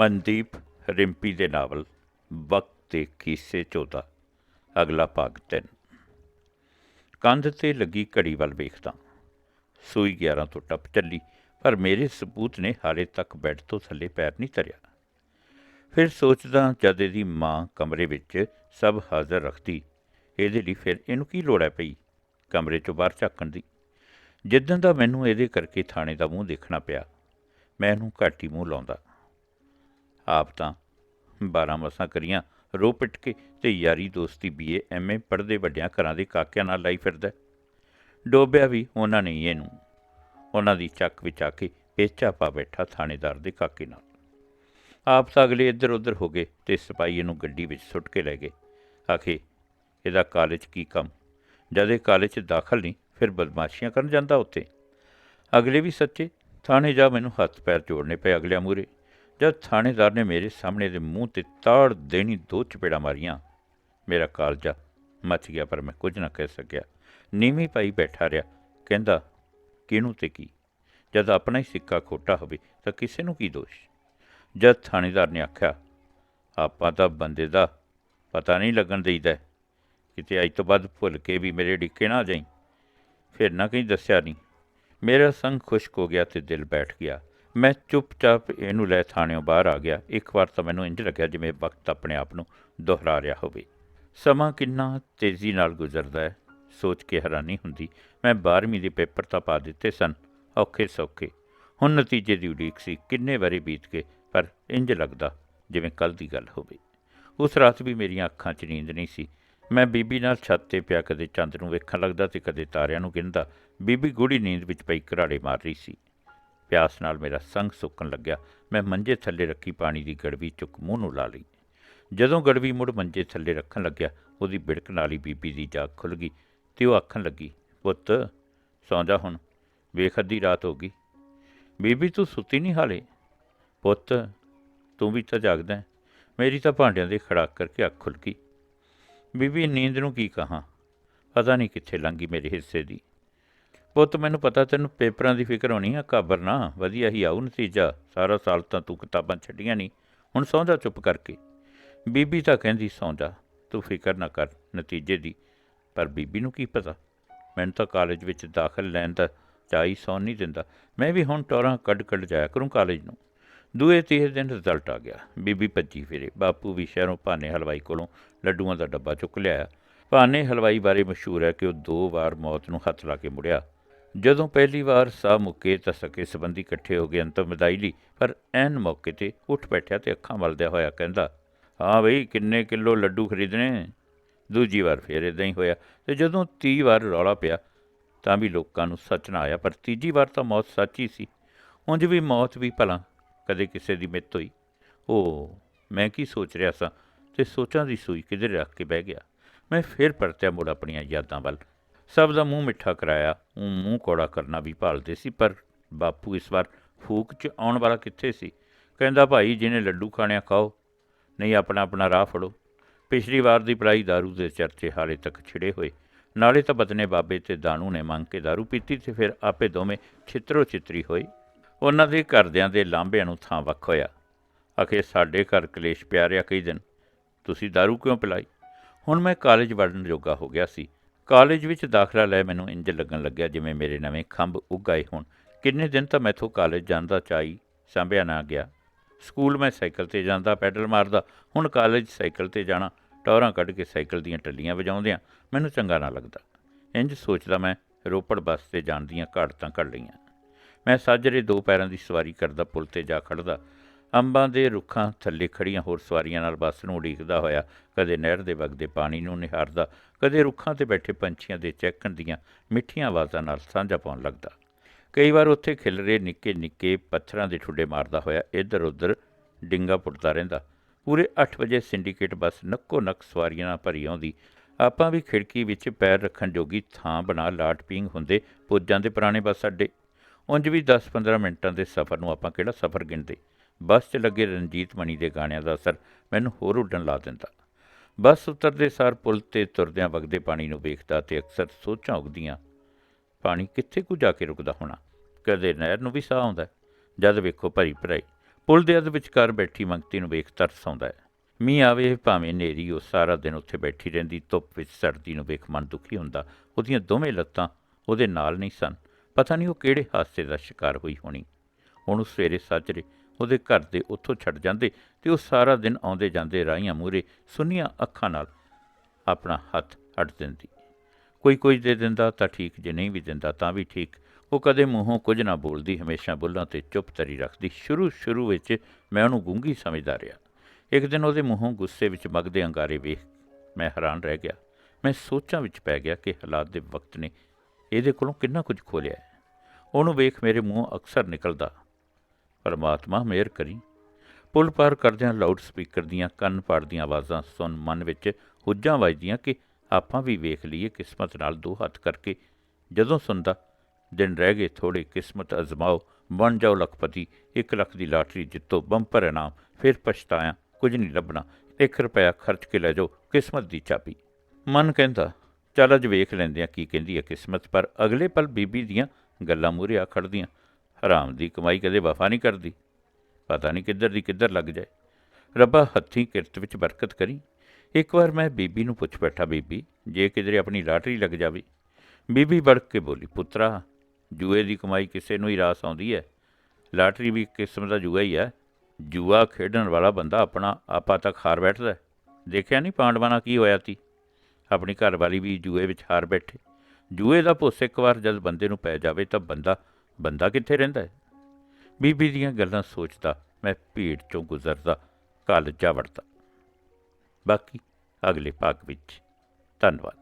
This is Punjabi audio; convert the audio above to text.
ਮਨਦੀਪ ਰਿੰਪੀ ਦੇ ਨਾਵਲ, ਵਕਤ ਦੇ ਕੀਸੇ ਚੋਦਾ, ਅਗਲਾ ਭਾਗ 3 ਕੰਧ ਤੇ ਲੱਗੀ ਘੜੀ ਵੱਲ ਵੇਖਦਾ, ਸੂਈ 11 ਤੋਂ ਟੱਪ ਚੱਲੀ, ਪਰ ਮੇਰੇ ਸਬੂਤ ਨੇ ਹਾਲੇ ਤੱਕ ਬੈੱਡ ਤੋਂ ਥੱਲੇ ਪੈਰ ਨਹੀਂ ਧਰਿਆ। ਫਿਰ ਸੋਚਦਾ, ਜਦ ਇਹਦੀ ਮਾਂ ਕਮਰੇ ਵਿੱਚ ਸਭ ਹਾਜ਼ਰ ਰੱਖਦੀ, ਇਹਦੇ ਲਈ ਫਿਰ ਇਹਨੂੰ ਕੀ ਲੋੜ ਹੈ ਪਈ ਕਮਰੇ ਚੋਂ ਬਾਹਰ ਝਾਕਣ ਦੀ? ਜਿੱਦਣ ਦਾ ਮੈਨੂੰ ਇਹਦੇ ਕਰਕੇ ਥਾਣੇ ਦਾ ਮੂੰਹ ਦੇਖਣਾ ਪਿਆ, ਮੈਂ ਇਹਨੂੰ ਘਾਟੀ ਮੂੰਹ ਲਾਉਂਦਾ। ਆਪ ਤਾਂ 12 ਮਸਾਂ ਕਰੀਆਂ ਰੋ ਪਿੱਟ ਕੇ ਤੇ ਯਾਰੀ ਦੋਸਤੀ ਬੀਏ ਐਮਏ ਪੜ੍ਹਦੇ ਵੱਡਿਆਂ ਘਰਾਂ ਦੇ ਕਾਕਿਆਂ ਨਾਲ ਲਾਈ ਫਿਰਦਾ ਡੋਬਿਆ ਵੀ ਉਹਨਾਂ ਨੇ ਇਹਨੂੰ, ਉਹਨਾਂ ਦੀ ਚੱਕ ਵਿੱਚ ਆ ਕੇ ਪੇਚਾ ਪਾ ਬੈਠਾ ਥਾਣੇਦਾਰ ਦੇ ਕਾਕੇ ਨਾਲ। ਆਪ ਤਾਂ ਅਗਲੇ ਇੱਧਰ ਉੱਧਰ ਹੋ ਗਏ ਤੇ ਸਿਪਾਹੀ ਇਹਨੂੰ ਗੱਡੀ ਵਿੱਚ ਸੁੱਟ ਕੇ ਲੈ ਗਏ। ਆਖੇ, ਇਹਦਾ ਕਾਲਜ ਕੀ ਕੰਮ? ਜਦ ਇਹ ਕਾਲਜ 'ਚ ਦਾਖਲ ਨਹੀਂ, ਫਿਰ ਬਦਮਾਸ਼ੀਆਂ ਕਰਨ ਜਾਂਦਾ ਉੱਥੇ? ਅਗਲੇ ਵੀ ਸੱਚੇ, ਥਾਣੇ ਜਾ, ਮੈਨੂੰ ਹੱਥ ਪੈਰ ਜੋੜਨੇ ਪਏ ਅਗਲਿਆਂ ਮੂਰੇ ਜਦ ਥਾਣੇਦਾਰ ਨੇ ਮੇਰੇ ਸਾਹਮਣੇ ਦੇ ਮੂੰਹ ਤੇ ਤਾੜ ਦੇਣੀ ਦੋ ਚਪੇੜਾਂ ਮਾਰੀਆਂ, ਮੇਰਾ ਕਾਲਜਾ ਮੱਚ ਗਿਆ, ਪਰ ਮੈਂ ਕੁਝ ਨਾ ਕਹਿ ਸਕਿਆ। ਨੀਵੀਂ ਪਾਈ ਬੈਠਾ ਰਿਹਾ, ਕਹਿੰਦਾ, ਕਿਹਨੂੰ ਤੇ ਕੀ? ਜਦ ਆਪਣਾ ਹੀ ਸਿੱਕਾ ਖੋਟਾ ਹੋਵੇ ਤਾਂ ਕਿਸੇ ਨੂੰ ਕੀ ਦੋਸ਼? ਜਦ ਥਾਣੇਦਾਰ ਨੇ ਆਖਿਆ, ਆਪਾਂ ਤਾਂ ਬੰਦੇ ਦਾ ਪਤਾ ਨਹੀਂ ਲੱਗਣ ਦੇਈਦਾ। ਕਿਤੇ ਅੱਜ ਤੋਂ ਬਾਅਦ ਭੁੱਲ ਕੇ ਵੀ ਮੇਰੇ ਡਿੱਕੇ ਨਾ ਜਾਈ। ਫਿਰ ਨਾ ਕਹੀਂ ਦੱਸਿਆ ਨਹੀਂ। ਮੇਰਾ ਸੰਗ ਖੁਸ਼ਕ ਹੋ ਗਿਆ ਤੇ ਦਿਲ ਬੈਠ ਗਿਆ। ਮੈਂ ਚੁੱਪਚਾਪ ਇਹਨੂੰ ਲੈ ਥਾਣਿਓਂ ਬਾਹਰ ਆ ਗਿਆ। ਇੱਕ ਵਾਰ ਤਾਂ ਮੈਨੂੰ ਇੰਜ ਲੱਗਿਆ ਜਿਵੇਂ ਵਕਤ ਆਪਣੇ ਆਪ ਨੂੰ ਦੁਹਰਾ ਰਿਹਾ ਹੋਵੇ। ਸਮਾਂ ਕਿੰਨਾ ਤੇਜ਼ੀ ਨਾਲ ਗੁਜ਼ਰਦਾ ਹੈ, ਸੋਚ ਕੇ ਹੈਰਾਨੀ ਹੁੰਦੀ। ਮੈਂ 12ਵੀਂ ਦੇ ਪੇਪਰ ਤਾਂ ਪਾ ਦਿੱਤੇ ਸਨ, ਔਖੇ ਸੌਖੇ। ਹੁਣ ਨਤੀਜੇ ਦੀ ਉਡੀਕ ਸੀ, ਕਿੰਨੇ ਵਾਰੀ ਬੀਤ ਗਏ, ਪਰ ਇੰਜ ਲੱਗਦਾ ਜਿਵੇਂ ਕੱਲ ਦੀ ਗੱਲ ਹੋਵੇ। ਉਸ ਰਾਤ ਵੀ ਮੇਰੀਆਂ ਅੱਖਾਂ 'ਚ ਨੀਂਦ ਨਹੀਂ ਸੀ। ਮੈਂ ਬੀਬੀ ਨਾਲ ਛੱਤ ਤੇ ਪਿਆ, ਕਦੇ ਚੰਦ ਨੂੰ ਵੇਖਣ ਲੱਗਦਾ ਤੇ ਕਦੇ ਤਾਰਿਆਂ ਨੂੰ ਗਿਣਦਾ। ਬੀਬੀ ਗੂੜੀ ਨੀਂਦ ਵਿੱਚ ਪਈ ਘਰਾੜੇ ਮਾਰ ਰਹੀ ਸੀ। ਪਿਆਸ ਨਾਲ ਮੇਰਾ ਸੰਗ ਸੁੱਕਣ ਲੱਗਿਆ। ਮੈਂ ਮੰਜੇ ਥੱਲੇ ਰੱਖੀ ਪਾਣੀ ਦੀ ਗੜਵੀ ਚੁੱਕ ਮੂੰਹ ਨੂੰ ਲਾ ਲਈ। ਜਦੋਂ ਗੜਵੀ ਮੁੜ ਮੰਜੇ ਥੱਲੇ ਰੱਖਣ ਲੱਗਿਆ, ਉਹਦੀ ਬਿੜਕ ਨਾਲ ਹੀ ਬੀਬੀ ਦੀ ਜਾਗ ਖੁੱਲ ਗਈ ਤੇ ਉਹ ਆਖਣ ਲੱਗੀ, ਪੁੱਤ, ਸੌਂ ਜਾ ਹੁਣ, ਵੇਖ ਅੱਧੀ ਰਾਤ ਹੋ ਗਈ। ਬੀਬੀ, ਤੂੰ ਸੁੱਤੀ ਨਹੀਂ ਹਾਲੇ? ਪੁੱਤ, ਤੂੰ ਵੀ ਤਾਂ ਜਾਗਦਾ ਮੇਰੀ ਤਾਂ ਭਾਂਡਿਆਂ ਦੇ ਖੜਾਕ ਕਰਕੇ ਅੱਖ ਖੁੱਲ ਗਈ। ਬੀਬੀ, ਨੀਂਦ ਨੂੰ ਕੀ ਕਹਾਂ? ਪਤਾ ਨਹੀਂ ਕਿੱਥੇ ਲੰਘੀ ਮੇਰੇ ਹਿੱਸੇ ਦੀ। ਪੁੱਤ, ਮੈਨੂੰ ਪਤਾ ਤੈਨੂੰ ਪੇਪਰਾਂ ਦੀ ਫਿਕਰ ਹੋਣੀ ਆ, ਘਾਬਰ ਨਾ। ਵਧੀਆ ਹੀ ਆਊ ਨਤੀਜਾ। ਸਾਰਾ ਸਾਲ ਤਾਂ ਤੂੰ ਕਿਤਾਬਾਂ ਛੱਡੀਆਂ ਨਹੀਂ ਹੁਣ ਸੌਂ ਜਾ ਚੁੱਪ ਕਰਕੇ। ਬੀਬੀ ਤਾਂ ਕਹਿੰਦੀ ਸੌਂ ਜਾ ਤੂੰ ਫਿਕਰ ਨਾ ਕਰ ਨਤੀਜੇ ਦੀ। ਪਰ ਬੀਬੀ ਨੂੰ ਕੀ ਪਤਾ? ਮੈਨੂੰ ਤਾਂ ਕਾਲਜ ਵਿੱਚ ਦਾਖਲ ਲੈਣ ਦਾ ਚਾਹੀ ਸੌਣ ਨਹੀਂ ਦਿੰਦਾ। ਮੈਂ ਵੀ ਹੁਣ ਟੋਰਾਂ ਕੱਢ ਕੱਢ ਜਾਇਆ ਕਰੂੰ ਕਾਲਜ ਨੂੰ। ਦੂਏ ਤੀਏ ਦਿਨ ਰਿਜ਼ਲਟ ਆ ਗਿਆ। ਬੀਬੀ ਭੱਜੀ ਫਿਰੇ। ਬਾਪੂ ਵੀ ਸ਼ਹਿਰੋਂ ਭਾਨੇ ਹਲਵਾਈ ਕੋਲੋਂ ਲੱਡੂਆਂ ਦਾ ਡੱਬਾ ਚੁੱਕ ਲਿਆ ਭਾਨੇ ਹਲਵਾਈ ਬਾਰੇ ਮਸ਼ਹੂਰ ਹੈ ਕਿ ਉਹ ਦੋ ਵਾਰ ਮੌਤ ਨੂੰ ਹੱਥ ਲਾ ਕੇ ਮੁੜਿਆ। ਜਦੋਂ ਪਹਿਲੀ ਵਾਰ ਸਾਹ ਮੁੱਕੇ ਤਾਂ ਸਕੇ ਸੰਬੰਧੀ ਇਕੱਠੇ ਹੋ ਗਏ ਅੰਤਮ ਵਿਦਾਈ ਲਈ, ਪਰ ਐਨ ਮੌਕੇ ਤੇ ਉੱਠ ਬੈਠਿਆ ਤੇ ਅੱਖਾਂ ਮਲਦਿਆ ਹੋਇਆ ਕਹਿੰਦਾ, ਹਾਂ ਬਈ, ਕਿੰਨੇ ਕਿਲੋ ਲੱਡੂ ਖਰੀਦਣੇ? ਦੂਜੀ ਵਾਰ ਫੇਰ ਇਦਾਂ ਹੀ ਹੋਇਆ ਤੇ ਜਦੋਂ 30 ਵਾਰ ਰੌਲਾ ਪਿਆ, ਤਾਂ ਵੀ ਲੋਕਾਂ ਨੂੰ ਸੱਚ ਨਾ ਆਇਆ, ਪਰ ਤੀਜੀ ਵਾਰ ਤਾਂ ਮੌਤ ਸੱਚੀ ਸੀ। ਉਂਝ ਵੀ ਮੌਤ ਵੀ ਭਲਾ ਕਦੇ ਕਿਸੇ ਦੀ ਮਿੱਤ ਹੋਈ। ਓ ਮੈਂ ਕੀ ਸੋਚ ਰਿਹਾ ਸਾਂ? ਤੇ ਸੋਚਾਂ ਦੀ ਸੂਈ ਕਿਧਰ ਰੱਖ ਕੇ ਬਹਿ ਗਿਆ? ਮੈਂ ਫੇਰ ਪਰਤਿਆ ਮੁੜ ਆਪਣੀਆਂ ਯਾਦਾਂ ਵੱਲ। ਸਭ ਦਾ ਮੂੰਹ ਮਿੱਠਾ ਕਰਾਇਆ ਉਹ ਮੂੰਹ ਕੋੜਾ ਕਰਨਾ ਵੀ ਭਾਲਦੇ ਸੀ ਪਰ ਬਾਪੂ ਇਸ ਵਾਰ ਫੂਕ 'ਚ ਆਉਣ ਵਾਲਾ ਕਿੱਥੇ ਸੀ ਕਹਿੰਦਾ ਭਾਈ ਜਿਹਨੇ ਲੱਡੂ ਖਾਣਿਆ ਖਾਓ ਨਹੀਂ ਆਪਣਾ ਆਪਣਾ ਰਾਹ ਫੜੋ ਪਿਛਲੀ ਵਾਰ ਦੀ ਪੜਾਈ दारू ਦੇ ਚਰਚੇ ਹਾਲੇ ਤੱਕ ਛਿੜੇ ਹੋਏ ਨਾਲੇ ਤਾਂ ਬਦਨੇ ਬਾਬੇ ਤੇ ਦਾਨੂ ਨੇ ਮੰਗ ਕੇ दारू ਪੀਤੀ ਤੇ ਫਿਰ ਆਪੇ ਦੋਵੇਂ ਛਿੱਤਰੋ ਛਿੱਤਰੀ ਹੋਏ ਉਹਨਾਂ ਦੇ ਘਰਦਿਆਂ ਦੇ ਲਾਂਭਿਆਂ ਨੂੰ ਥਾਂ ਵੱਖ ਹੋਇਆ ਅਖੇ ਸਾਡੇ ਘਰ ਕਲੇਸ਼ ਪਿਆਰਿਆ ਕਈ ਦਿਨ ਤੁਸੀਂ दारू ਕਿਉਂ ਪਿਲਾਈ ਹੁਣ ਮੈਂ ਕਾਲਜ ਵੜਨ ਜੋਗਾ ਹੋ ਗਿਆ ਸੀ ਕਾਲਜ ਵਿੱਚ ਦਾਖਲਾ ਲੈ ਮੈਨੂੰ ਇੰਜ ਲੱਗਣ ਲੱਗਿਆ ਜਿਵੇਂ ਮੇਰੇ ਨਵੇਂ ਖੰਭ ਉੱਗ ਆਏ ਹੋਣ। ਕਿੰਨੇ ਦਿਨ ਤਾਂ ਮੈਥੋਂ ਕਾਲਜ ਜਾਂਦਾ ਚਾਈ ਸੰਭਿਆ ਨਾ ਗਿਆ। ਸਕੂਲ ਮੈਂ ਸਾਈਕਲ ਤੇ ਜਾਂਦਾ, ਪੈਡਲ ਮਾਰਦਾ, ਹੁਣ ਕਾਲਜ ਸਾਈਕਲ ਤੇ ਜਾਣਾ, ਟੌਰਾਂ ਕੱਢ ਕੇ ਸਾਈਕਲ ਦੀਆਂ ਟੱਲੀਆਂ ਵਜਾਉਂਦਿਆਂ ਮੈਨੂੰ ਚੰਗਾ ਨਾ ਲੱਗਦਾ। ਇੰਜ ਸੋਚਦਾ ਮੈਂ ਰੋਪੜ ਬੱਸ ਤੇ ਜਾਣ ਦੀਆਂ ਘਾੜਤਾਂ ਕੱਢ ਲਈਆਂ। ਮੈਂ ਸਾਜਰੇ ਦੋ ਪੈਰਾਂ ਦੀ ਸਵਾਰੀ ਕਰਦਾ ਪੁਲ ਤੇ ਜਾ ਖੜਦਾ ਅੰਬਾਂ ਦੇ ਰੁੱਖਾਂ ਥੱਲੇ ਖੜੀਆਂ ਹੋਰ ਸਵਾਰੀਆਂ ਨਾਲ ਬੱਸ ਨੂੰ ਉਡੀਕਦਾ ਹੋਇਆ, ਕਦੇ ਨਹਿਰ ਦੇ ਵਗਦੇ ਪਾਣੀ ਨੂੰ ਨਿਹਾਰਦਾ, ਕਦੇ ਰੁੱਖਾਂ ਤੇ ਬੈਠੇ ਪੰਛੀਆਂ ਦੇ ਚਹਿਕਣ ਦੀਆਂ ਮਿੱਠੀਆਂ ਆਵਾਜ਼ਾਂ ਨਾਲ ਸਾਂਝਾ ਪਾਉਣ ਲੱਗਦਾ। ਕਈ ਵਾਰ ਉੱਥੇ ਖਿਲਰੇ ਨਿੱਕੇ ਨਿੱਕੇ ਪੱਥਰਾਂ ਦੇ ਠੁੱਡੇ ਮਾਰਦਾ ਹੋਇਆ ਇੱਧਰ ਉੱਧਰ ਡਿੰਗਾ ਪੁੱਟਦਾ ਰਹਿੰਦਾ। ਪੂਰੇ 8 ਵਜੇ ਸਿੰਡੀਕੇਟ ਬੱਸ ਨੱਕੋ ਨੱਕ ਸਵਾਰੀਆਂ ਨਾਲ ਭਰੀ ਆਉਂਦੀ। ਆਪਾਂ ਵੀ ਖਿੜਕੀ ਵਿੱਚ ਪੈਰ ਰੱਖਣ ਜੋਗੀ ਥਾਂ ਬਣਾ ਲਾਟ ਪੀਂਗ ਹੁੰਦੇ ਪੁੱਜ ਜਾਂਦੇ ਪੁਰਾਣੇ ਬੱਸ ਅੱਡੇ। ਉਂਝ ਵੀ 10-15 ਮਿੰਟਾਂ ਦੇ ਸਫ਼ਰ ਨੂੰ ਆਪਾਂ ਕਿਹੜਾ ਸਫ਼ਰ ਗਿਣਦੇ? ਬੱਸ 'ਚ ਲੱਗੇ ਰਣਜੀਤ ਮਣੀ ਦੇ ਗਾਣਿਆਂ ਦਾ ਅਸਰ ਮੈਨੂੰ ਹੋਰ ਉੱਡਣ ਲਾ ਦਿੰਦਾ। ਬੱਸ ਉਤਰਦੇ ਸਾਰ ਪੁਲ ਤੇ ਤੁਰਦਿਆਂ ਵਗਦੇ ਪਾਣੀ ਨੂੰ ਵੇਖਦਾ ਤੇ ਅਕਸਰ ਸੋਚਾਂ ਉਗਦੀਆਂ, ਪਾਣੀ ਕਿੱਥੇ ਕੁ ਜਾ ਕੇ ਰੁਕਦਾ ਹੋਣਾ? ਕਦੇ ਨਹਿਰ ਨੂੰ ਵੀ ਸਾਹ ਆਉਂਦਾ ਜਦ ਵੇਖੋ ਭਰੀ ਭਰਾਈ। ਪੁਲ ਦੇ ਅੱਧ ਵਿਚਕਾਰ ਬੈਠੀ ਮੰਗਤੀ ਨੂੰ ਵੇਖ ਤਰਸ ਆਉਂਦਾ ਹੈ। ਮੀਂਹ ਆਵੇ ਭਾਵੇਂ ਨੇਰੀ ਉਹ ਸਾਰਾ ਦਿਨ ਉੱਥੇ ਬੈਠੀ ਰਹਿੰਦੀ, ਧੁੱਪ ਵਿੱਚ ਸੜਦੀ ਨੂੰ ਵੇਖ ਮਨ ਦੁਖੀ ਹੁੰਦਾ। ਉਹਦੀਆਂ ਦੋਵੇਂ ਲੱਤਾਂ ਉਹਦੇ ਨਾਲ ਨਹੀਂ ਸਨ। ਪਤਾ ਨਹੀਂ ਉਹ ਕਿਹੜੇ ਹਾਦਸੇ ਦਾ ਸ਼ਿਕਾਰ ਹੋਈ ਹੋਣੀ। ਉਹਨੂੰ ਸਵੇਰੇ ਸਾਜਰੇ ਉਹਦੇ ਘਰ ਦੇ ਉੱਥੋਂ ਛੱਡ ਜਾਂਦੇ ਤੇ ਉਹ ਸਾਰਾ ਦਿਨ ਆਉਂਦੇ ਜਾਂਦੇ ਰਾਹੀਆਂ ਮੂਹਰੇ ਸੁੰਨੀਆਂ ਅੱਖਾਂ ਨਾਲ ਆਪਣਾ ਹੱਥ ਅੱਡ ਦਿੰਦੀ। ਕੋਈ ਕੁਝ ਦੇ ਦਿੰਦਾ ਤਾਂ ਠੀਕ, ਜੇ ਨਹੀਂ ਵੀ ਦਿੰਦਾ ਤਾਂ ਵੀ ਠੀਕ। ਉਹ ਕਦੇ ਮੂੰਹੋਂ ਕੁਝ ਨਾ ਬੋਲਦੀ, ਹਮੇਸ਼ਾ ਬੁੱਲਾਂ ਤੇ ਚੁੱਪ ਤਰੀ ਰੱਖਦੀ। ਸ਼ੁਰੂ ਸ਼ੁਰੂ ਵਿੱਚ ਮੈਂ ਉਹਨੂੰ ਗੂੰਗੀ ਸਮਝਦਾ ਰਿਹਾ। ਇੱਕ ਦਿਨ ਉਹਦੇ ਮੂੰਹੋਂ ਗੁੱਸੇ ਵਿੱਚ ਮਗਦੇ ਅੰਗਾਰੇ ਵੇਖ ਮੈਂ ਹੈਰਾਨ ਰਹਿ ਗਿਆ। ਮੈਂ ਸੋਚਾਂ ਵਿੱਚ ਪੈ ਗਿਆ ਕਿ ਹਾਲਾਤ ਦੇ ਵਕਤ ਨੇ ਇਹਦੇ ਕੋਲੋਂ ਕਿੰਨਾ ਕੁਝ ਖੋਲਿਆ ਉਹਨੂੰ ਵੇਖ ਮੇਰੇ ਮੂੰਹੋਂ ਅਕਸਰ ਨਿਕਲਦਾ ਪਰਮਾਤਮਾ ਮਿਹਰ ਕਰੀ। ਪੁਲ ਪਾਰ ਕਰਦਿਆਂ ਲਾਊਡ ਸਪੀਕਰ ਦੀਆਂ ਕੰਨ ਪਾੜਦੀਆਂ ਆਵਾਜ਼ਾਂ ਸੁਣ ਮਨ ਵਿੱਚ ਹੁੱਜਾਂ ਵੱਜਦੀਆਂ ਕਿ ਆਪਾਂ ਵੀ ਵੇਖ ਲਈਏ ਕਿਸਮਤ ਨਾਲ ਦੋ ਹੱਥ ਕਰਕੇ। ਜਦੋਂ ਸੁਣਦਾ, ਦਿਨ ਰਹਿ ਗਏ ਥੋੜੇ ਕਿਸਮਤ ਅਜ਼ਮਾਓ, ਬਣ ਜਾਓ ਲੱਖਪਤੀ 1 ਲੱਖ ਦੀ ਲਾਟਰੀ ਜਿੱਤੋ, ਬੰਪਰ ਇਨਾਮ, ਫਿਰ ਪਛਤਾਇਆ, ਕੁਝ ਨਹੀਂ ਲੱਭਣਾ 1 ਰੁਪਇਆ ਖਰਚ ਕੇ ਲੈ ਜਾਓ, ਕਿਸਮਤ ਦੀ ਚਾਬੀ। ਮਨ ਕਹਿੰਦਾ, ਚੱਲ ਅੱਜ ਵੇਖ ਲੈਂਦੇ ਆ ਕੀ ਕਹਿੰਦੀ ਹੈ ਕਿਸਮਤ, ਪਰ ਅਗਲੇ ਪਲ ਬੀਬੀ ਦੀਆਂ ਗੱਲਾਂ ਮੂਹਰੇ ਆ ਖੜਦੀਆਂ ਹਰਾਮ ਦੀ ਕਮਾਈ ਕਦੇ ਵਫਾ ਨਹੀਂ ਕਰਦੀ। ਪਤਾ ਨਹੀਂ ਕਿੱਧਰ ਦੀ ਕਿੱਧਰ ਲੱਗ ਜਾਏ। ਰੱਬਾ ਹੱਥੀਂ ਕਿਰਤ ਵਿੱਚ ਬਰਕਤ ਕਰੀ। ਇੱਕ ਵਾਰ ਮੈਂ ਬੀਬੀ ਨੂੰ ਪੁੱਛ ਬੈਠਾ, ਬੀਬੀ, ਜੇ ਕਿਧਰੇ ਆਪਣੀ ਲਾਟਰੀ ਲੱਗ ਜਾਵੇ। ਬੀਬੀ ਵੜਕ ਕੇ ਬੋਲੀ, ਪੁੱਤਰਾ, ਜੂਏ ਦੀ ਕਮਾਈ ਕਿਸੇ ਨੂੰ ਹੀ ਰਾਸ ਆਉਂਦੀ ਹੈ ਲਾਟਰੀ ਵੀ ਇੱਕ ਕਿਸਮ ਦਾ ਜੂਆ ਹੀ ਹੈ ਜੂਆ ਖੇਡਣ ਵਾਲਾ ਬੰਦਾ ਆਪਣਾ ਆਪਾ ਤੱਕ ਹਾਰ ਬੈਠਦਾ ਦੇਖਿਆ ਨਹੀਂ ਪਾਂਡਵਾਂ ਨਾਲ ਕੀ ਹੋਇਆ ਸੀ ਆਪਣੀ ਘਰਵਾਲੀ ਵੀ ਜੂਏ ਵਿੱਚ ਹਾਰ ਬੈਠੇ। ਜੂਏ ਦਾ ਭੁੱਸ ਇੱਕ ਵਾਰ ਜਦ ਬੰਦੇ ਨੂੰ ਪੈ ਜਾਵੇ ਤਾਂ ਬੰਦਾ ਬੰਦਾ ਕਿੱਥੇ ਰਹਿੰਦਾ ਹੈ? ਬੀਬੀ ਦੀਆਂ ਗੱਲਾਂ ਸੋਚਦਾ ਮੈਂ ਭੀੜ ਚੋਂ ਗੁਜ਼ਰਦਾ ਕੱਲ ਜਾ ਵੜਦਾ ਬਾਕੀ ਅਗਲੇ ਭਾਗ ਵਿੱਚ। ਧੰਨਵਾਦ।